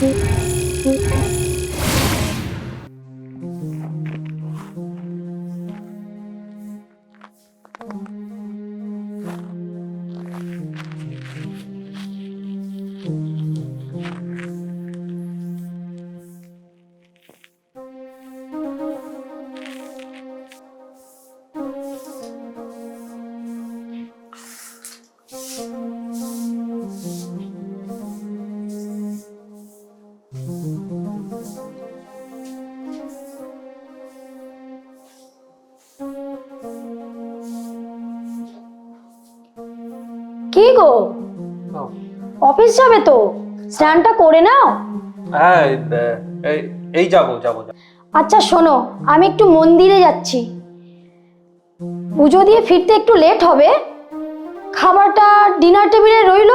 thank mm -hmm. you কি গো? Office যাবে তো? স্নানটা করে নাও। হ্যাঁ এই যাব যাব। আচ্ছা শোনো আমি একটু মন্দিরে যাচ্ছি। পুজো দিয়ে ফিরতে একটু লেট হবে। খাবারটা ডিনার টেবিলে রইল।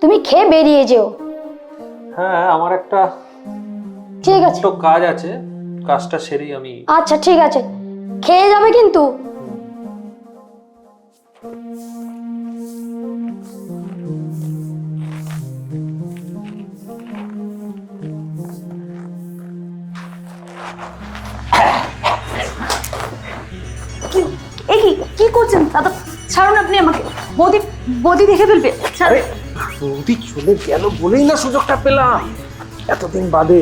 তুমি খেয়ে বেরিয়ে যেও। হ্যাঁ আমার একটা ঠিক আছে। কাজ আছে। কাজটা সেরেই আমি আচ্ছা ঠিক আছে। খেয়ে যাবে কিন্তু। এ কি কি করছেন? দাদা ছাড়ুন আপনি আমাকে। বৌদি বৌদি দেখে ফেলবে। ছাড় বৌদি চলে গেল বলেই না সুযোগটা পেলাম। এতদিন বাদে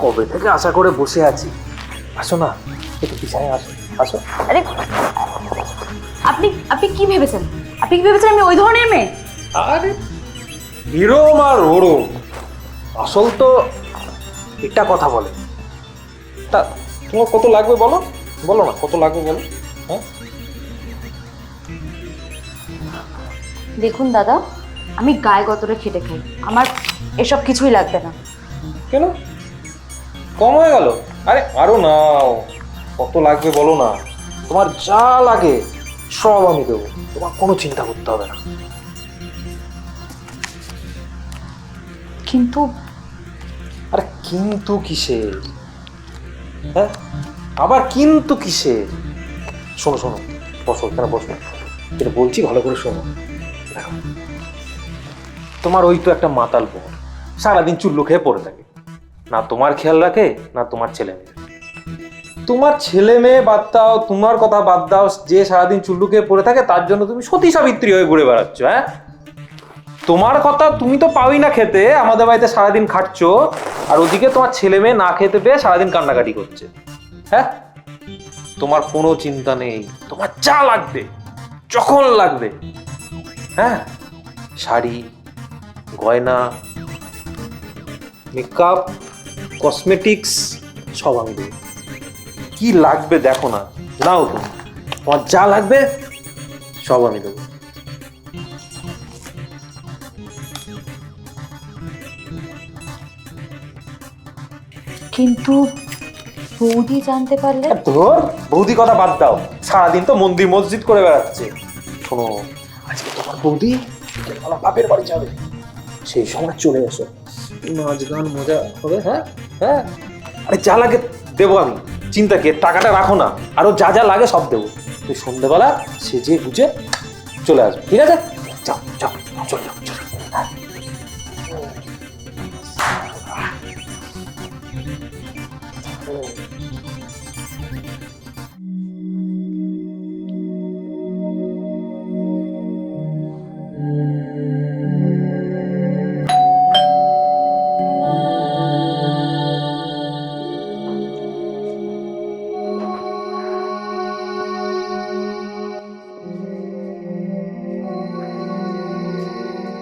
কবে থেকে আশা করে বসে আছি? আসো না একটু পিছনে আসো আসো। আরে আপনি আপনি কি ভেবেছেন? আপনি কি ভেবেছেন আমি ওই ধরনের মেয়ে? আরে হিরোম আর ওরম। আসল তো এটা কথা বলে। তা তোমার কত লাগবে বলো? বলো না কত লাগবে বলো? হ্যাঁ? দেখুন দাদা আমি গায়ে গতরে খেটে খাই। আমার এসব কিছুই লাগবে না। কেন? কম হয়ে গেল? আরে আরও নাও। কত লাগবে বলো না। তোমার যা লাগে সব আমি দেবো। তোমার কোনো চিন্তা করতে হবে না। কিন্তু আরে কিন্তু কিসের হ্যাঁ? আবার কিন্তু কিসের শোনো শোনো। বসো এখানে বসো। এটা বলছি ভালো করে শোনো। দেখো। তোমার ওই তো একটা মাতাল বোন। সারাদিন চুল্লু খেয়ে পড়ে থাকে। না তোমার খেয়াল রাখে, না তোমার ছেলে মেয়ে। তোমার ছেলে মেয়ে বাদ দাও, তোমার কথা বাদ দাও, যে সারাদিন চুল্লু খেয়ে পড়ে থাকে, তার জন্য তুমি সতী সাবিত্রী হয়ে ঘুরে বেড়াচ্ছ হ্যাঁ? তোমার কথা তুমি তো পাওই না খেতে, আমাদের বাড়িতে সারাদিন খাচ্ছ আর ওদিকে তোমার ছেলে মেয়ে না খেতে পেয়ে সারাদিন কান্নাকাটি করছে হ্যাঁ? তোমার কোনো চিন্তা নেই, তোমার যা লাগবে, যখন লাগবে হ্যাঁ? শাড়ি গয়না মেকআপ কসমেটিক্স সব আমি দেবো কি লাগবে দেখো না নাও তুমি তোমার যা লাগবে সব আমি দেবো। কিন্তু বৌদি জানতে পারলে? ধর বৌদি কথা বাদ দাও। সারাদিন তো মন্দির মসজিদ করে বেড়াচ্ছে। শোনো আজকে তোমার বৌদি বিকেলবেলা বাপের বাড়ি যাবে। সেই সময় চলে এসো। নাচ গান মজা হবে? হ্যাঁ হ্যাঁ। আরে যা লাগে দেবো আমি। চিন্তা কে টাকাটা রাখো না। আরও যা যা লাগে সব দেবো। তুই সন্ধ্যেবেলা সেজে গুজে চলে আসবে। ঠিক আছে? যাও যাও চলে যাও চলে। হ্যাঁ।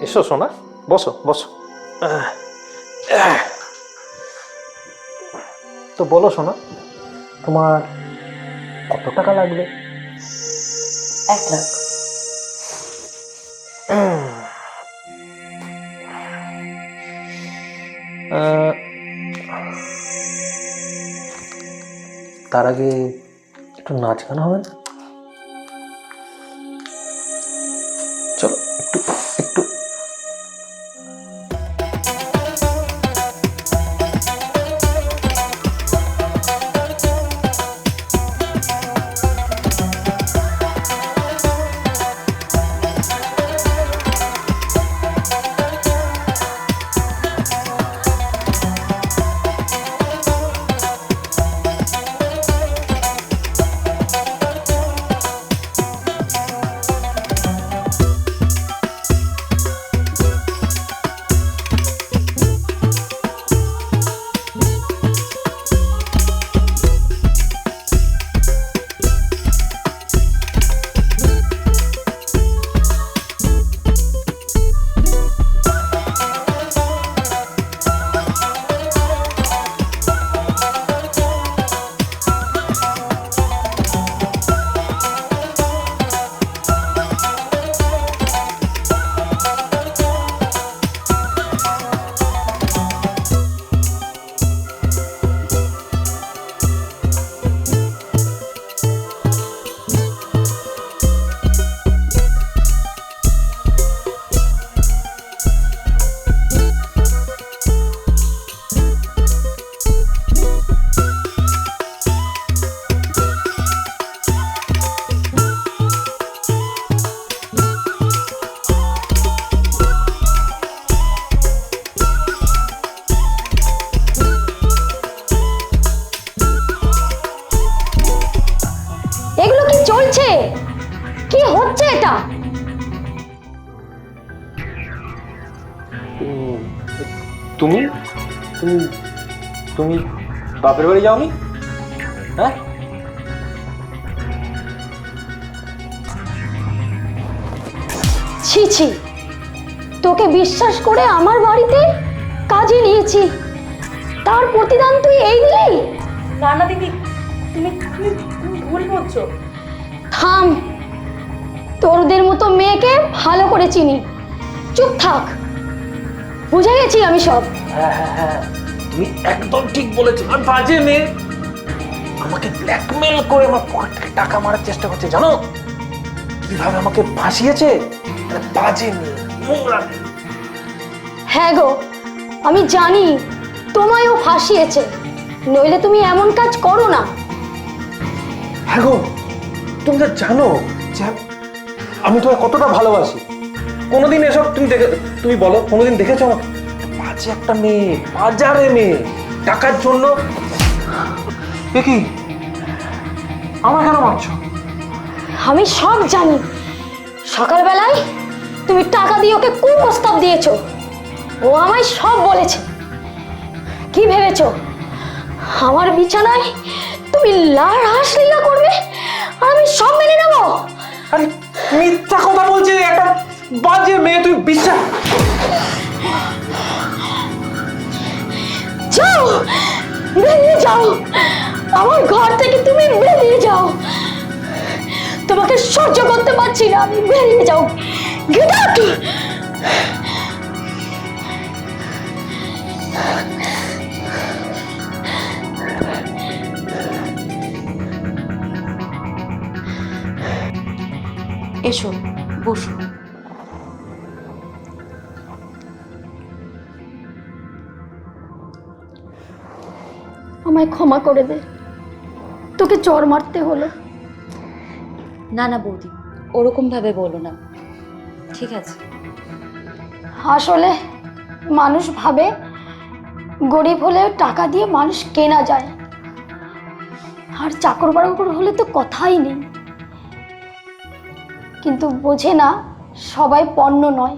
এসো সোনা। বসো বসো। তো বলো সোনা তোমার কত টাকা লাগবে? এক লাখ। তার আগে একটু নাচ গান হবে না? তুমি বাপের বাড়ি যাওনি? হ্যাঁ? ছি ছি। তোকে বিশ্বাস করে আমার বাড়িতে কাজে নিয়েছি। তার প্রতিদান তুই এই দিলি? না না দিদি। তুমি তুমি ভুল বলছো। থাম। তোরদের মতো মেয়েকে ভালো করে চিনি। চুপ থাক। বুঝে গেছি আমি সব। হ্যাঁ হ্যাঁ হ্যাঁ। তুমি একদম ঠিক বলেছ। আর বাজে মেয়ে আমাকে ব্ল্যাকমেল করে আমার পকেট থেকে টাকা মারার চেষ্টা করছে জানো? কীভাবে আমাকে ফাঁসিয়েছে? বাজে মেয়ে নোংরা হ্যাঁ গো আমি জানি তোমায়ও ফাঁসিয়েছে নইলে তুমি এমন কাজ করো না। হ্যাঁ গো তুমি তো জানো যে আমি তোমায় কতটা ভালোবাসি। কোনোদিন এসব তুমি দেখে তুমি বলো কোনোদিন দেখেছ আমাকে? বাজে একটা মেয়ে বাজারে মেয়ে। টাকার জন্য এ কি? আমার কেন মারছো? আমি সব জানি। সকালবেলায় তুমি টাকা দিয়ে ওকে কোন প্রস্তাব দিয়েছ। ও আমায় সব বলেছে। কি ভেবেছো? আমার বিছানায় তুমি লার হাস লীলা করবে আর আমি সব মেনে নেব? আরে মিথ্যা কথা বলছে একটা বাজে মেয়ে তুমি বিশ্বাস যাও। আমার ঘর থেকে তুমি বেরিয়ে যাও। তোমাকে সহ্য করতে পারছি না, আমি বেরিয়ে যাও। গেট এসো, বসো। আমায় ক্ষমা করে দে। তোকে চর মারতে হলো। না না বৌদি ওরকম ভাবে বলো না। ঠিক আছে। আসলে মানুষ ভাবে গরিব হলে টাকা দিয়ে মানুষ কেনা যায়। আর চাকর বাকর হলে তো কথাই নেই। কিন্তু বোঝে না সবাই পণ্য নয়।